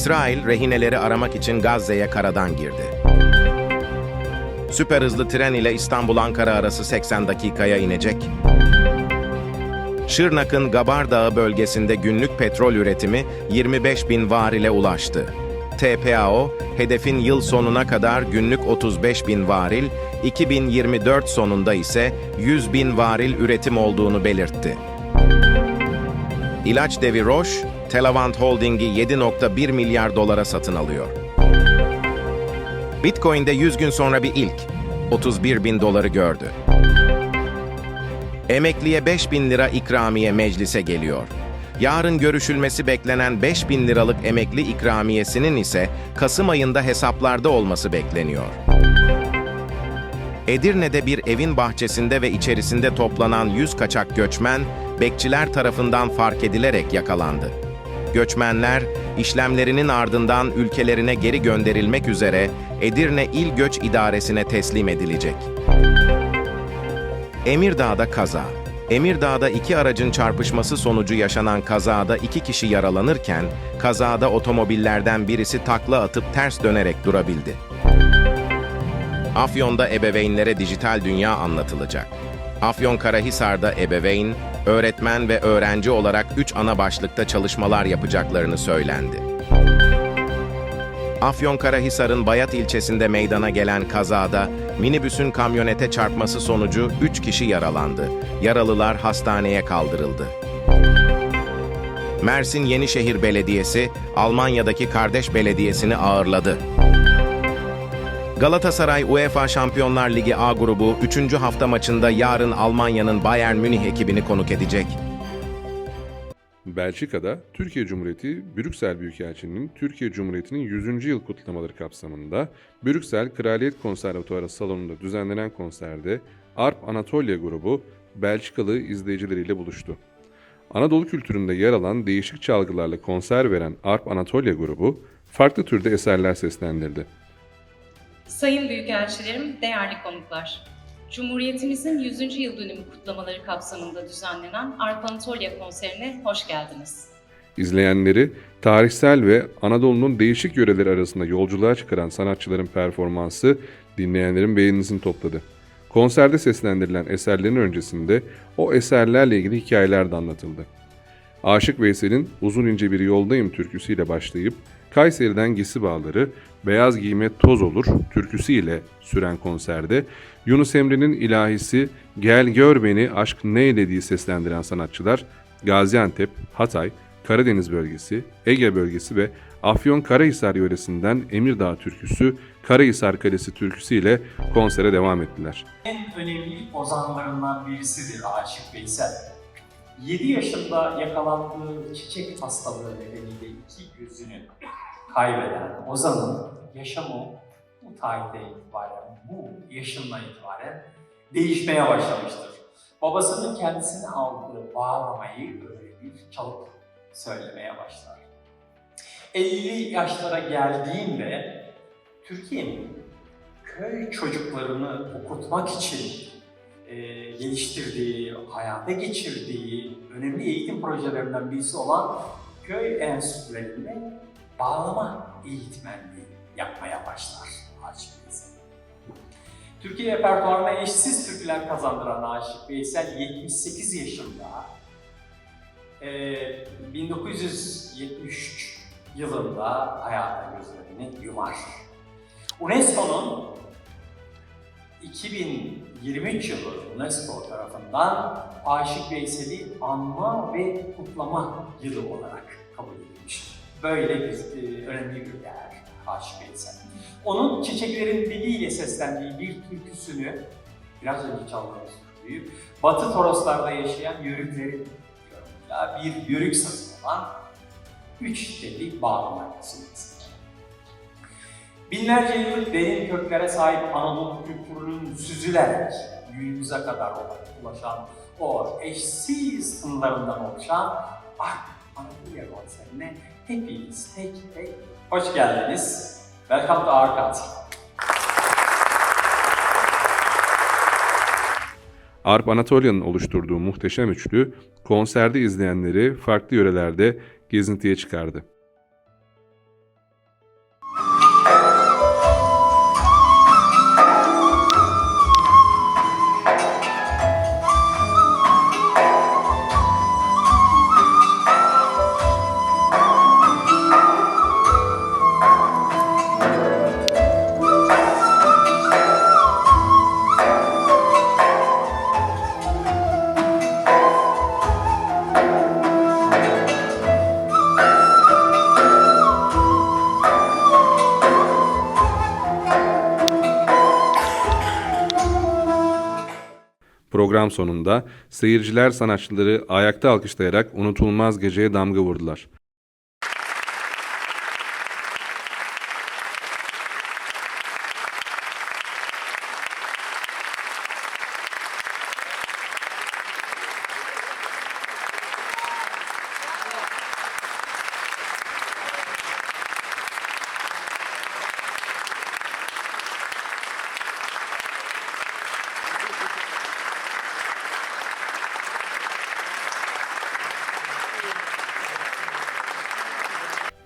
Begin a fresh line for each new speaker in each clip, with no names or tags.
İsrail rehineleri aramak için Gazze'ye karadan girdi. Süper hızlı tren ile İstanbul-Ankara arası 80 dakikaya inecek. Şırnak'ın Gabar Dağı bölgesinde günlük petrol üretimi 25 bin varile ulaştı. TPAO, hedefin yıl sonuna kadar günlük 35 bin varil, 2024 sonunda ise 100 bin varil üretim olduğunu belirtti. İlaç devi Roche, Telavant Holding'i 7.1 milyar dolara satın alıyor. Bitcoin'de 100 gün sonra bir ilk, 31 bin doları gördü. Emekliye 5 bin lira ikramiye meclise geliyor. Yarın görüşülmesi beklenen 5 bin liralık emekli ikramiyesinin ise Kasım ayında hesaplarda olması bekleniyor. Edirne'de bir evin bahçesinde ve içerisinde toplanan 100 kaçak göçmen, bekçiler tarafından fark edilerek yakalandı. Göçmenler, işlemlerinin ardından ülkelerine geri gönderilmek üzere Edirne İl Göç İdaresi'ne teslim edilecek. Emirdağ'da kaza. Emirdağ'da iki aracın çarpışması sonucu yaşanan kazada iki kişi yaralanırken, kazada otomobillerden birisi takla atıp ters dönerek durabildi. Afyon'da ebeveynlere dijital dünya anlatılacak. Afyonkarahisar'da ebeveyn, öğretmen ve öğrenci olarak üç ana başlıkta çalışmalar yapacaklarını söylendi. Afyonkarahisar'ın Bayat ilçesinde meydana gelen kazada minibüsün kamyonete çarpması sonucu 3 kişi yaralandı. Yaralılar hastaneye kaldırıldı. Mersin Yenişehir Belediyesi, Almanya'daki kardeş belediyesini ağırladı. Galatasaray UEFA Şampiyonlar Ligi A grubu 3. hafta maçında yarın Almanya'nın Bayern Münih ekibini konuk edecek.
Belçika'da Türkiye Cumhuriyeti Brüksel Büyükelçiliği'nin Türkiye Cumhuriyeti'nin 100. yıl kutlamaları kapsamında Brüksel Kraliyet Konservatuarı salonunda düzenlenen konserde Arp Anatolia grubu Belçikalı izleyicileriyle buluştu. Anadolu kültüründe yer alan değişik çalgılarla konser veren Arp Anatolia grubu farklı türde eserler seslendirdi.
Sayın Büyükelçilerim, değerli konuklar. Cumhuriyetimizin 100. yıl dönümü kutlamaları kapsamında düzenlenen Arp Anatolia konserine hoş geldiniz.
İzleyenleri tarihsel ve Anadolu'nun değişik yöreleri arasında yolculuğa çıkaran sanatçıların performansı dinleyenlerin beğenisini topladı. Konserde seslendirilen eserlerin öncesinde o eserlerle ilgili hikayeler de anlatıldı. Aşık Veysel'in Uzun ince bir yoldayım türküsüyle başlayıp Kayseri'den Gisi Bağları, Beyaz Giyme Toz Olur türküsüyle süren konserde Yunus Emre'nin ilahisi Gel Gör Beni Aşk Neylediği seslendiren sanatçılar Gaziantep, Hatay, Karadeniz bölgesi, Ege bölgesi ve Afyon Karahisar yöresinden Emirdağ türküsü, Karahisar Kalesi türküsü ile konsere devam ettiler.
en önemli ozanlarından birisidir Aşık Veysel. 7 yaşında yakalandığı çiçek hastalığı nedeniyle iki gözünü kaybeden Ozan'ın yaşamı bu tarihte itibaren, bu yaşından itibaren değişmeye başlamıştır. Babasının kendisine aldığı bağlamayı öğrenir, çalıp söylemeye başlar. 50 yaşlara geldiğinde Türkiye'nin köy çocuklarını okutmak için e, geliştirdiği, hayata geçirdiği önemli eğitim projelerinden birisi olan köy enstitülerinde bağlama eğitmenliği yapmaya başlar Aşık Veysel. Türkiye repertuarına eşsiz türküler kazandıran Aşık Veysel 78 yaşında e, 1973 yılında hayata gözlerini yumar. UNESCO'nun 2023 yılı UNESCO tarafından Aşık Veysel'i anma ve kutlama yılı olarak kabul edilmiş. Böyle bir e, önemli bir değer Aşık Veysel. Onun çiçeklerin diliyle seslendiği bir türküsünü, biraz önce çaldığımız türküyü, Batı Toroslar'da yaşayan yörüklerin yorumuyla bir yörük sazı olan üç telli bağlama yazılması. Binlerce yıllık derin köklere sahip Anadolu kültürünün süzülerek günümüze kadar ulaşan o eşsiz tınlarından oluşan Ark Anadolu konserine hepiniz tek tek hoş geldiniz. Welcome to our country.
Arp Anatolia'nın oluşturduğu muhteşem üçlü konserde izleyenleri farklı yörelerde gezintiye çıkardı. Program sonunda seyirciler sanatçıları ayakta alkışlayarak unutulmaz geceye damga vurdular.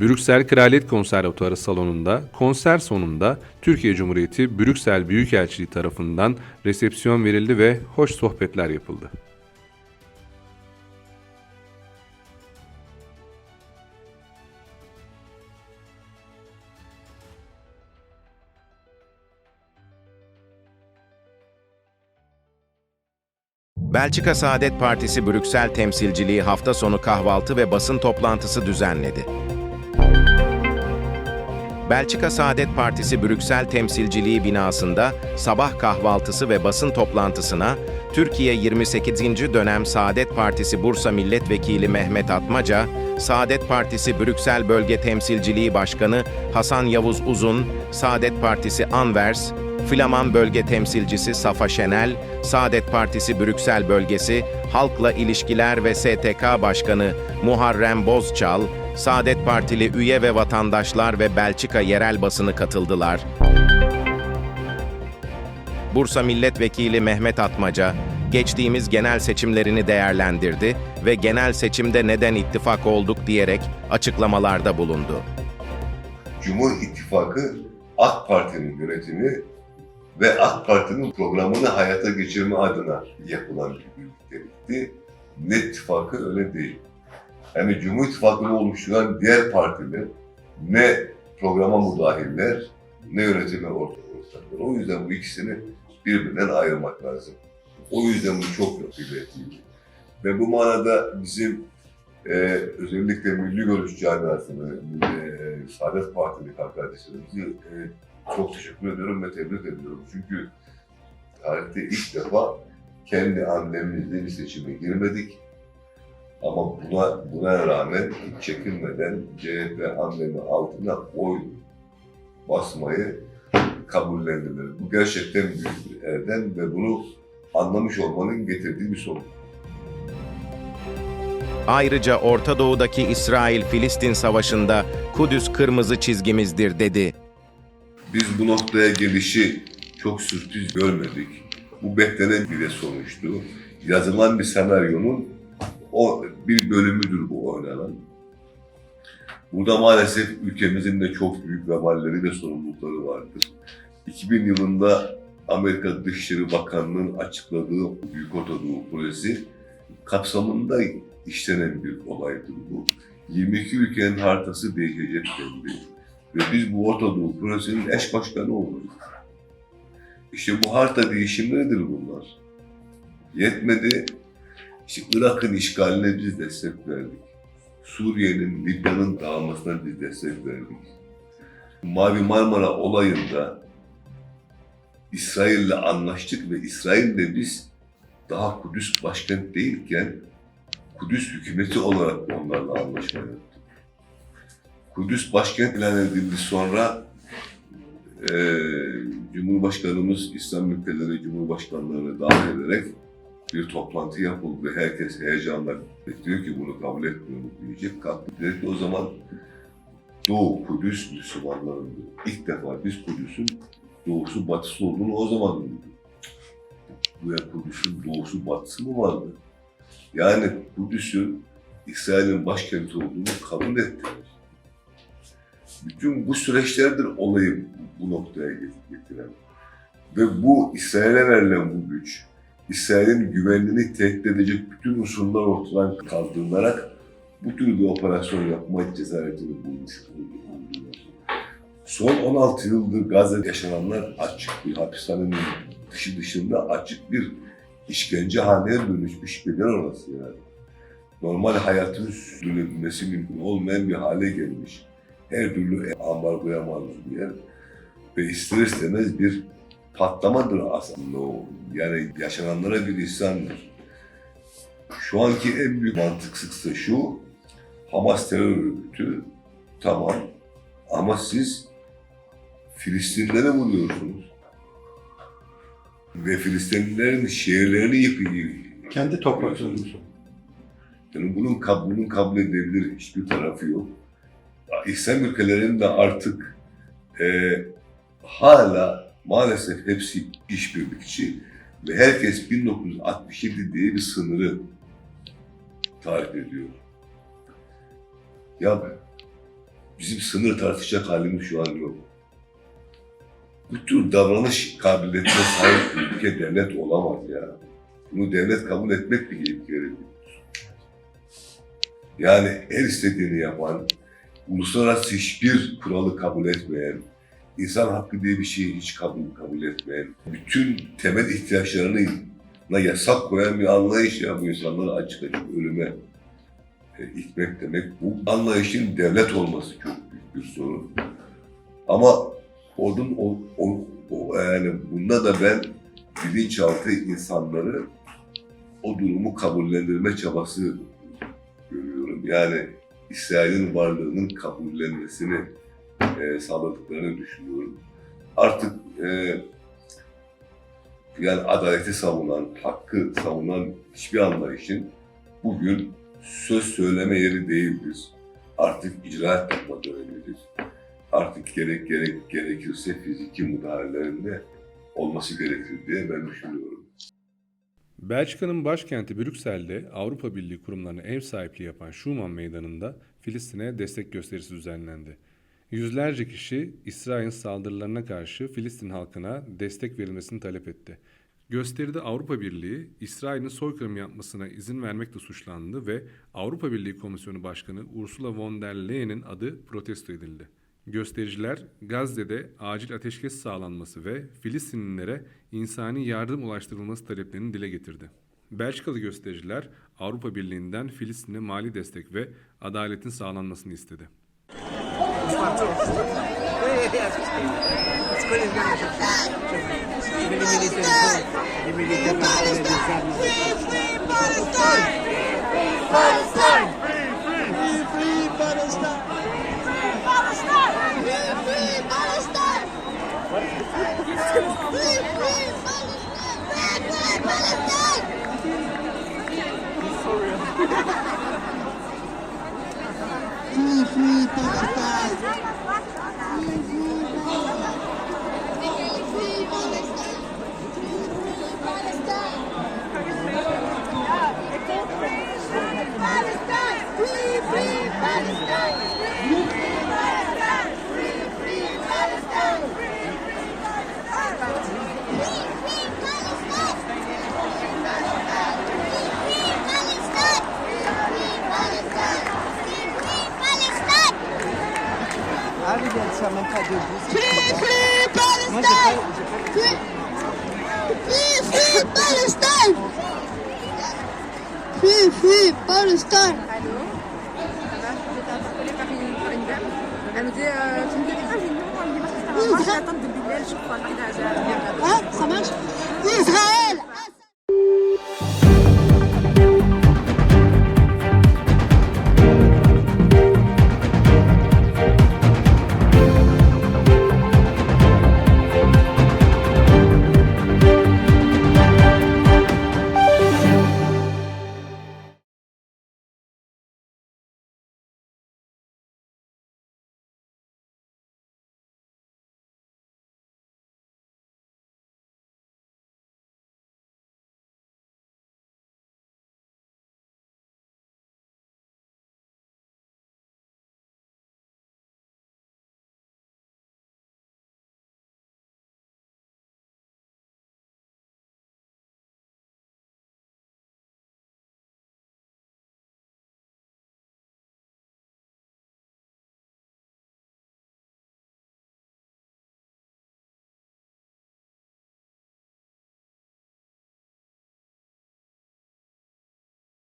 Brüksel Kraliyet Konservatuarı salonunda konser sonunda Türkiye Cumhuriyeti Brüksel Büyükelçiliği tarafından resepsiyon verildi ve hoş sohbetler yapıldı.
Belçika Saadet Partisi Brüksel temsilciliği hafta sonu kahvaltı ve basın toplantısı düzenledi. Belçika Saadet Partisi Brüksel temsilciliği binasında sabah kahvaltısı ve basın toplantısına Türkiye 28. dönem Saadet Partisi Bursa Milletvekili Mehmet Atmaca, Saadet Partisi Brüksel Bölge Temsilciliği Başkanı Hasan Yavuz Uzun, Saadet Partisi Anvers, Flaman Bölge Temsilcisi Safa Şenel, Saadet Partisi Brüksel Bölgesi Halkla İlişkiler ve STK Başkanı Muharrem Bozçal, Saadet Partili üye ve vatandaşlar ve Belçika yerel basını katıldılar. Bursa Milletvekili Mehmet Atmaca, geçtiğimiz genel seçimlerini değerlendirdi ve genel seçimde neden ittifak olduk diyerek açıklamalarda bulundu.
Cumhur İttifakı AK Parti'nin yönetimi ve AK Parti'nin programını hayata geçirme adına yapılan bir birliktelikti. Net ittifakı öyle değil. Yani Cumhur İttifakı'nı oluşturan diğer partiler ne programa müdahiller ne yönetime ortak ortaklar. O yüzden bu ikisini birbirinden ayırmak lazım. O yüzden bu çok kıymetliydi. Ve bu manada bizim e, özellikle Milli Görüş Camiası'nı, e, Saadet Partili kardeşlerimizi e, çok teşekkür ediyorum ve tebrik ediyorum. Çünkü tarihte ilk defa kendi amblemimizle bir seçime girmedik. Ama buna buna rağmen hiç çekinmeden CHP amblemi altına oy basmayı kabullendiler. Bu gerçekten büyük bir erdem ve bunu anlamış olmanın getirdiği bir sonuç.
Ayrıca Orta Doğu'daki İsrail-Filistin savaşında Kudüs kırmızı çizgimizdir dedi.
Biz bu noktaya gelişi çok sürpriz görmedik. Bu beklenen bir de sonuçtu. Yazılan bir senaryonun o bir bölümüdür bu oynanan. Burada maalesef ülkemizin de çok büyük veballeri ve sorumlulukları vardır. 2000 yılında Amerika Dışişleri Bakanlığı'nın açıkladığı Büyük Orta Doğu Projesi kapsamında işlenen bir olaydır bu. 22 ülkenin haritası değişecek dendi. Ve biz bu Orta Doğu Projesi'nin eş başkanı olduk. İşte bu harita değişimleridir bunlar. Yetmedi, işte Irak'ın işgaline biz destek verdik. Suriye'nin, Libya'nın dağılmasına biz destek verdik. Mavi Marmara olayında İsrail'le anlaştık ve İsrail'le biz daha Kudüs başkent değilken Kudüs hükümeti olarak onlarla anlaşma yaptık. Kudüs başkent ilan edildi sonra eee Cumhurbaşkanımız İslam ülkeleri Cumhurbaşkanlarını davet ederek bir toplantı yapıldı ve herkes heyecanla bekliyor ki bunu kabul etmiyoruz diyecek. Kalktı dedi ki o zaman Doğu Kudüs Müslümanlarındı. İlk defa biz Kudüs'ün doğusu batısı olduğunu o zaman duyduk. Bu Kudüs'ün doğusu batısı mı vardı? Yani Kudüs'ün İsrail'in başkenti olduğunu kabul ettiler. Bütün bu süreçlerdir olayı bu noktaya getiren. Ve bu İsrail'e verilen bu güç, İsrail'in güvenliğini tehdit edecek bütün unsurlar ortadan kaldırılarak bu tür bir operasyon yapma cesaretini bulmuş. Son 16 yıldır Gazze'de yaşananlar açık bir hapishanenin dışı dışında açık bir işkence haneye dönüşmüş bir yer orası yani. Normal hayatın sürdürülebilmesi mümkün olmayan bir hale gelmiş. Her türlü ambargoya maruz bir yer. Ve ister istemez bir patlamadır aslında o. Yani yaşananlara bir isyandır. Şu anki en büyük mantıksızlıksa şu, Hamas terör örgütü tamam ama siz Filistinlere vuruyorsunuz. Ve Filistinlilerin şehirlerini yıkıyor.
Kendi topraklarını.
Yani bunun, kab- bunun kabul edilebilir hiçbir tarafı yok. İslam ülkelerinin de artık e, hala maalesef hepsi işbirlikçi ve herkes 1967 diye bir sınırı tarif ediyor. Ya bizim sınır tartışacak halimiz şu an yok. Bu tür davranış kabiliyetine sahip bir ülke devlet olamaz ya. Bunu devlet kabul etmek bir gerekiyor. Yani her istediğini yapan, uluslararası hiçbir kuralı kabul etmeyen, insan hakkı diye bir şeyi hiç kabul, kabul etmeyen, bütün temel ihtiyaçlarına yasak koyan bir anlayış ya bu insanları açık açık ölüme e, itmek demek. Bu anlayışın devlet olması çok büyük bir sorun. Ama onun o, o, o yani bunda da ben bilinçaltı insanları o durumu kabullendirme çabası görüyorum. Yani İsrail'in varlığının kabullenmesini e, sağladıklarını düşünüyorum. Artık e, yani adaleti savunan, hakkı savunan hiçbir anlayışın bugün söz söyleme yeri değildir. Artık icraat yapma dönemidir. Artık gerek gerek gerekirse fiziki müdahalelerinde olması gerekir diye ben düşünüyorum.
Belçika'nın başkenti Brüksel'de Avrupa Birliği kurumlarına ev sahipliği yapan Schuman Meydanı'nda Filistin'e destek gösterisi düzenlendi. Yüzlerce kişi İsrail'in saldırılarına karşı Filistin halkına destek verilmesini talep etti. Gösteride Avrupa Birliği, İsrail'in soykırım yapmasına izin vermekle suçlandı ve Avrupa Birliği Komisyonu Başkanı Ursula von der Leyen'in adı protesto edildi. Göstericiler Gazze'de acil ateşkes sağlanması ve Filistinlilere insani yardım ulaştırılması taleplerini dile getirdi. Belçikalı göstericiler Avrupa Birliği'nden Filistin'e mali destek ve adaletin sağlanmasını istedi.
Military, military, Free Palestine! soit même pas.
Free, Palestine! Free, free Palestine! Free, free Palestine
Allô Elle me dit, euh, tu me dis, ah, j'ai une on me dit, parce que ça va, je l'attends de Bilal, je
ça marche? Israël!